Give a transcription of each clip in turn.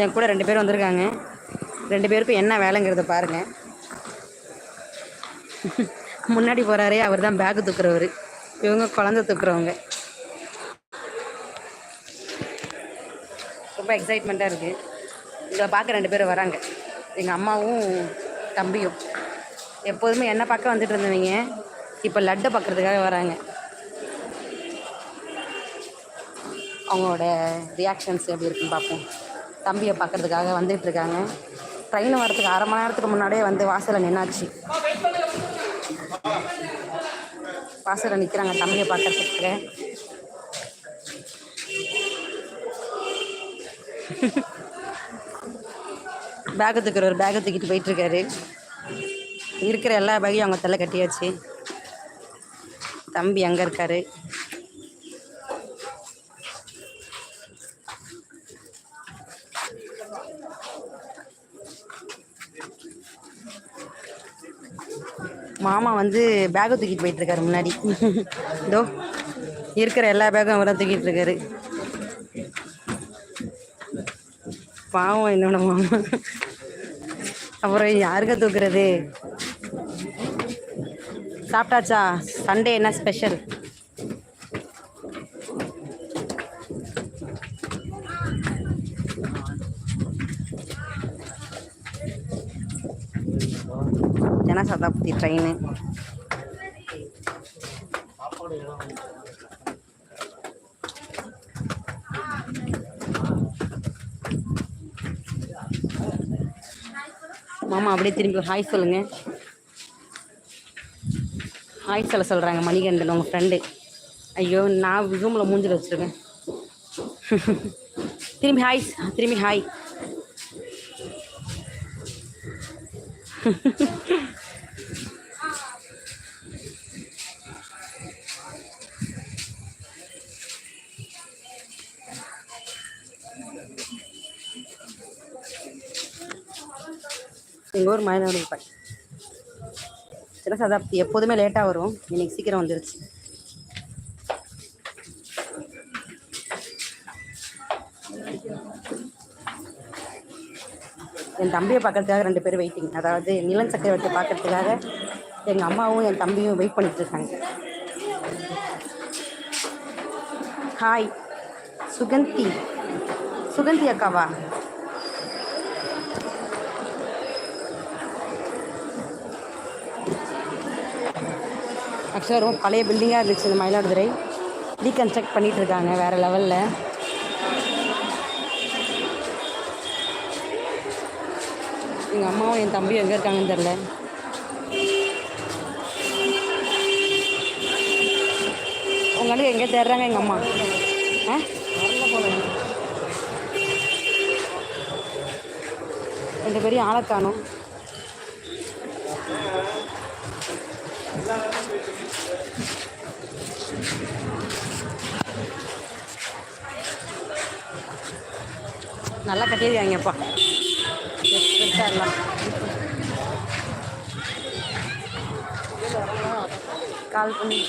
என் கூட ரெண்டு பேரும் வந்திருக்காங்க. ரெண்டு பேருக்கும் என்ன வேலைங்கிறத பாருங்கள் முன்னாடி போகிறாரே அவர் தான் பேக்கு தூக்குறவர். இவங்க குழந்த தூக்குறவங்க. ரொம்ப எக்ஸைட்மெண்ட்டாக இருக்குது இதை பார்க்க ரெண்டு பேரும் வராங்க. எங்கள் அம்மாவும் தம்பியும். எப்போதுமே என்ன பார்க்க வந்துட்டு இருந்தவங்க இப்போ லட்டை பார்க்குறதுக்காக வராங்க. அவங்களோட ரியாக்ஷன்ஸ் எப்படி இருக்குன்னு பார்ப்போம். தம்பியை பார்க்கறதுக்காக வந்துட்டு இருக்காங்க ட்ரெயின் வரத்துக்கு அரை மணி நேரத்துக்கு முன்னாடியே வந்து வாசலில் நின்னாச்சு. வாசலில் நிற்கிறாங்க தம்பியை பார்க்கறதுக்கு. பேக்கை தூக்குறவர் பேக்கை தூக்கிட்டு போயிட்டுருக்காரு. இருக்கிற எல்லா பேகையும் அவங்க தலை கட்டியாச்சு. தம்பி அங்கே இருக்காரு? மாமா வந்து பேக்கை தூக்கிட்டு போயிட்டு இருக்காரு முன்னாடி. இதோ இருக்கிற எல்லா பேக்கும் அவராக தூக்கிட்டு இருக்காரு பாவம் என்னோட மாமா. அப்புறம் யாருக்க தூக்குறது? சாப்பிட்டாச்சா? சண்டே என்ன ஸ்பெஷல் ஜனசதாப்தி ட்ரெயின் மாமா அப்படியே திரும்பி ஒரு ஹாய் சொல்லுங்க. ஹாய் சொல்ல சொல்கிறாங்க மணிகண்டன் உங்கள் ஃப்ரெண்டு ஐயோ நான் ரூமில் மூஞ்சில் வச்சுருக்கேன். திரும்பி ஹாய் திரும்பி ஹாய் எங்கள் ஊர் மயிலாடுதுறை சில சதாப்தி எப்போதுமே லேட்டாக வரும். இன்னைக்கு சீக்கிரம் வந்துருச்சு. என் தம்பியை பார்க்கறதுக்காக ரெண்டு பேரும் வெயிட்டிங் அதாவது நிலன் சக்கரவர்த்தி பார்க்கறதுக்காக எங்கள் அம்மாவும் என் தம்பியும் வெயிட் பண்ணிட்டு இருக்காங்க. ஹாய் சுகந்தி. சுகந்தி அக்காவா? ஆக்சுவலாக ரொம்ப பழைய பில்டிங்காக இருந்துச்சு இந்த மயிலாடுதுறை. ரீகன்ஸ்ட்ரக்ட் பண்ணிட்டு இருக்காங்க வேறு லெவலில் எங்கள் அம்மாவும் என் தம்பியும் எங்கே இருக்காங்கன்னு தெரில உங்களுக்கு எங்கே தேடுறாங்க எங்கள் அம்மா? ஆ? ரெண்டு பேரையும் ஆளை காணும். நல்லா கட்டியிருக்காங்கப்பா. பெருசாக எல்லாம் கால் பண்ணி.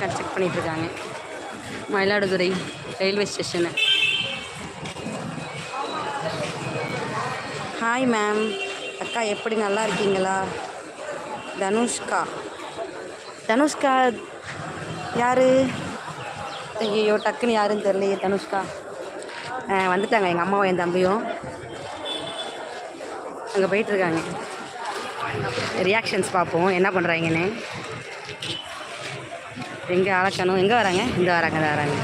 கன்ஸ்ட்ரக்ட் பண்ணிகிட்ருக்காங்க Mayiladuthurai railway station hi ma'am அக்கா எப்படி நல்லா இருக்கீங்களா? தனுஷ்கா. தனுஷ்கா யார்? ஐயோ டக்குன்னு யாருன்னு தெரியலையே தனுஷ்கா. வந்துட்டாங்க. எங்கள் அம்மாவும் என் தம்பியும். அங்கே போயிட்டுருக்காங்க. ரியாக்ஷன்ஸ் பார்ப்போம். என்ன பண்ணுறாங்கன்னு எங்கே அளக்கணும் எங்கே வராங்க? இந்த வராங்க இந்த வராங்க.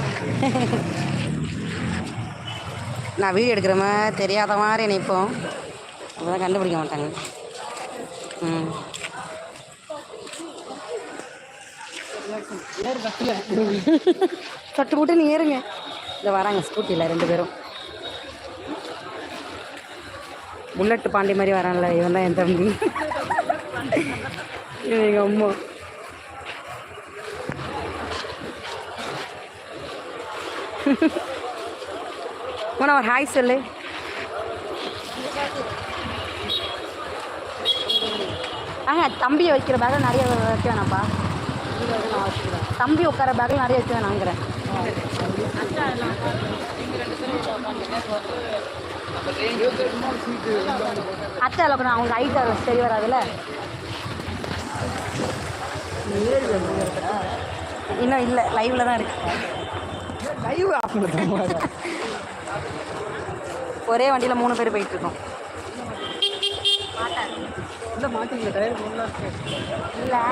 நான் வீடியோ எடுக்கிற மாதிரி தெரியாத மாதிரி நினைப்போம். அப்போதான் கண்டுபிடிக்க மாட்டாங்க. ம். சட்டு போட்டு நீ ஏறுங்க. இந்த வராங்க ஸ்கூட்டியில் ரெண்டு பேரும். புல்லட் பாண்டி மாதிரி வரான்ல இவன் தான் என் தம்பி. இவன் எங்கள் அம்மா. மோனா ஒரு ஹாய் சொல்லு ஆஹா தம்பியை வைக்கிற பேக்கில் நிறைய வைக்க வேணாம்ப்பா. தம்பி உட்கார பேக்கில் நிறைய வைக்க வேணாங்கிறேன் அத்தை அப்புறம் அவங்க ஹைட் சரி வராதுல்ல? இன்னும் இல்லை லைவில் தான் இருக்கு. லைவ் ஆஃப் ஒரே வண்டியில் மூணு பேர் போயிட்டு இருக்கோம் டயர் இல்லை.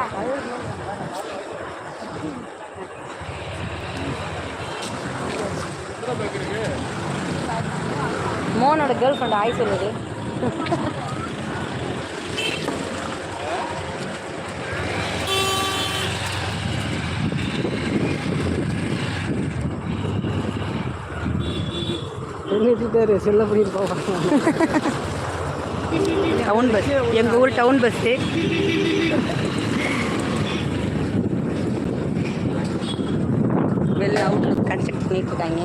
மோனோட கேர்ள் ஃப்ரெண்ட் ஆய் சொல்லுது. நிறுத்திட்டாரு செல்ல பண்ணிட்டு போவாங்க டவுன் பஸ் எங்கள் ஊர் டவுன் பஸ்ஸு வெளில அவுட்லுக் கன்ஸ்ட்ரக்ட் பண்ணிட்டு இருக்காங்க.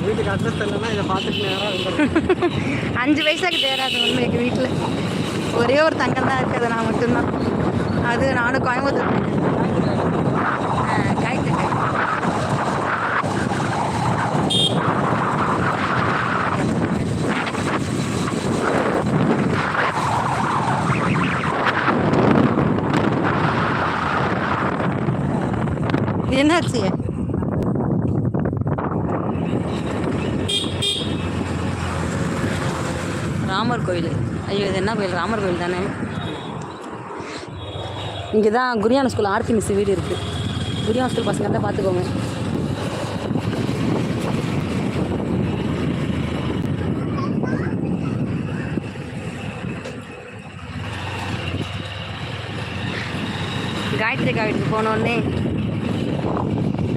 வீட்டுக்கு அட்ரஸ் இல்லைன்னா இதை பார்த்துட்டு நேராக வந்துடும் அஞ்சு வயசாக்கு தேராது ஒன்று எங்கள் வீட்டில் ஒரே ஒரு தங்கம் தான் இருக்குது நான் மட்டும்தான். அது நானும் கோயம்புத்தூர் ஆ, என்னாச்சு? ராமர் கோயில். ஐயோ இது என்ன கோயில்? ராமர் கோயில் தானே. இங்கே தான் குரியான ஸ்கூல் ஆர்த்தி மிஸ் வீடு இருக்குது குரியான ஸ்கூல் பசங்க தான் பார்த்துக்கோங்க காயத்ரி காவிட்டுக்கு போனோடனே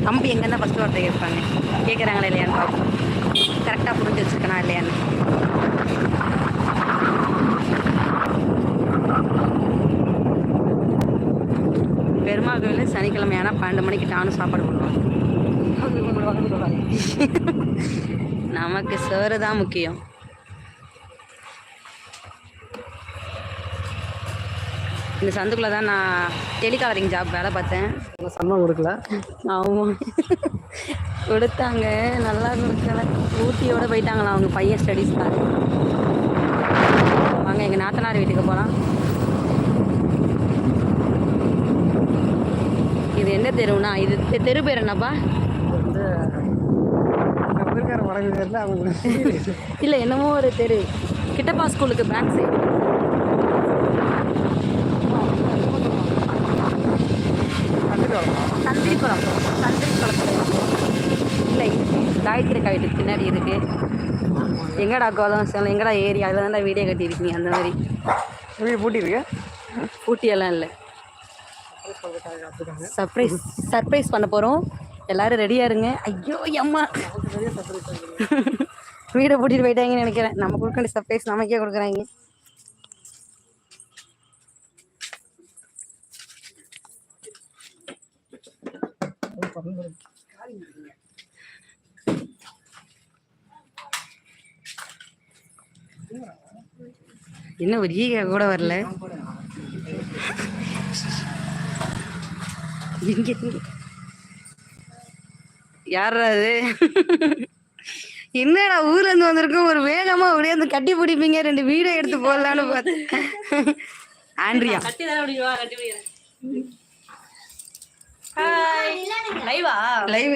தம்பி எங்கன்னா ஃபஸ்ட்டு வார்த்தை கேட்பாங்க. கேட்குறாங்களா இல்லையான்னு பார்ப்போம் கரெக்டாக புரிஞ்சு வச்சுருக்கனா இல்லையான்னு. பெருமாள் கோயில் சனிக்கிழமை ஆனால் பன்னெண்டு மணிக்கு நானும் சாப்பாடு போடுவோம் நமக்கு சோறு தான் முக்கியம். இந்த சந்துக்குள்ளே தான் நான் டெலிகாலரிங் ஜாப் வேலை பார்த்தேன். சன்னம் கொடுக்கல? ஆமாம் கொடுத்தாங்க. நல்லா கொடுக்கல. ஊட்டியோட போயிட்டாங்களா அவங்க பையன் ஸ்டடீஸ்க்காக வாங்க எங்கள் நாத்தனார் வீட்டுக்கு போகலாம் இது எந்த தெருவுனா இது தெரு பேர் என்னப்பா இல்லை என்னமோ ஒரு தெரு. கிட்டப்பா ஸ்கூலுக்கு பேக் சைடு. தந்திரிக்குளம் தந்திரிக்குளம் இல்லை காயத்ரி காவிட்டு பின்னாடி இருக்கு. எங்கடா கோலம் சொல்ல எங்கடா ஏரியா அதில் தான் வீடியோ கட்டியிருக்கீங்க அந்த மாதிரி. வீடு பூட்டிருக்கு ஊட்டியெல்லாம் இல்லை. சர்ப்ரைஸ் சர்ப்ரைஸ் பண்ண போகிறோம் எல்லாரும் ரெடியாக இருங்க. ஐயோ அம்மா வீடை பூட்டிட்டு போயிட்டாங்கன்னு நினைக்கிறேன். நம்ம கொடுக்க வேண்டிய சர்ப்ரைஸ் நமக்கே கொடுக்குறாங்க. இன்னும் ஒரு ஈக கூட வரல. யார்ரா அது? என்னடா ஊர்ல இருந்து வந்திருக்கோம்? ஒரு வேகமா அப்படியே அந்த கட்டி பிடிப்பீங்க. ரெண்டு வீடியோ எடுத்து போடலான்னு பார்த்தேன். ஆண்ட்ரியா. லைவ்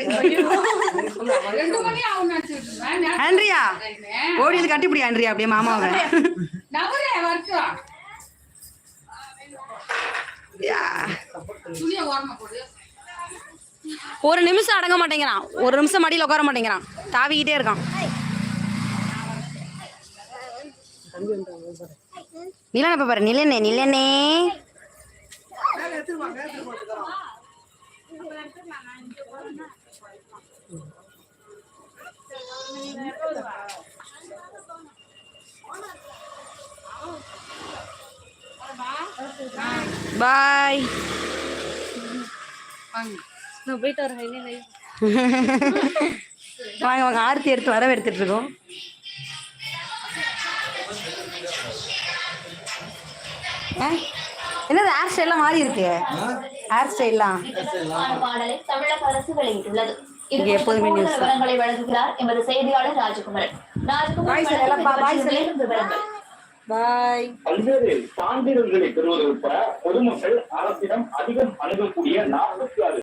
ஆண்ட்ரியா ஓடி வந்து கட்டி பிடி ஆண்ட்ரியா. அப்படியே மாமாவை. ஒரு நிமிஷம் அடங்க மாட்டேங்கிறான். ஒரு நிமிஷம் மடியில் உட்கார மாட்டேங்கிறான். தாவிக்கிட்டே இருக்கான். நிலனை இப்ப பாரு? நிலனே நிலனே. பாய் நான் போயிட்டு வரேன் வாங்க வாங்க ஆரத்தி எடுத்து வரவு எடுத்துட்டு இருக்கோம். ஆ? என்னது ஹேர் ஸ்டைல்லாம் மாறி இருக்கு? ஹேர் ஸ்டைல்லாம் தமிழக அரசு வெளியிட்டுள்ளது எப்போதுமே வழங்குகிறார் எமது செய்தியாளர் ராஜகுமார் ராஜகுமார் விவரங்கள். பாய். பல்வேறு சான்றிதழ்களை பெறுவது உட்பட பொதுமக்கள் அரசிடம் அதிகம் அணுகக்கூடிய நாற்பத்தி ஆறு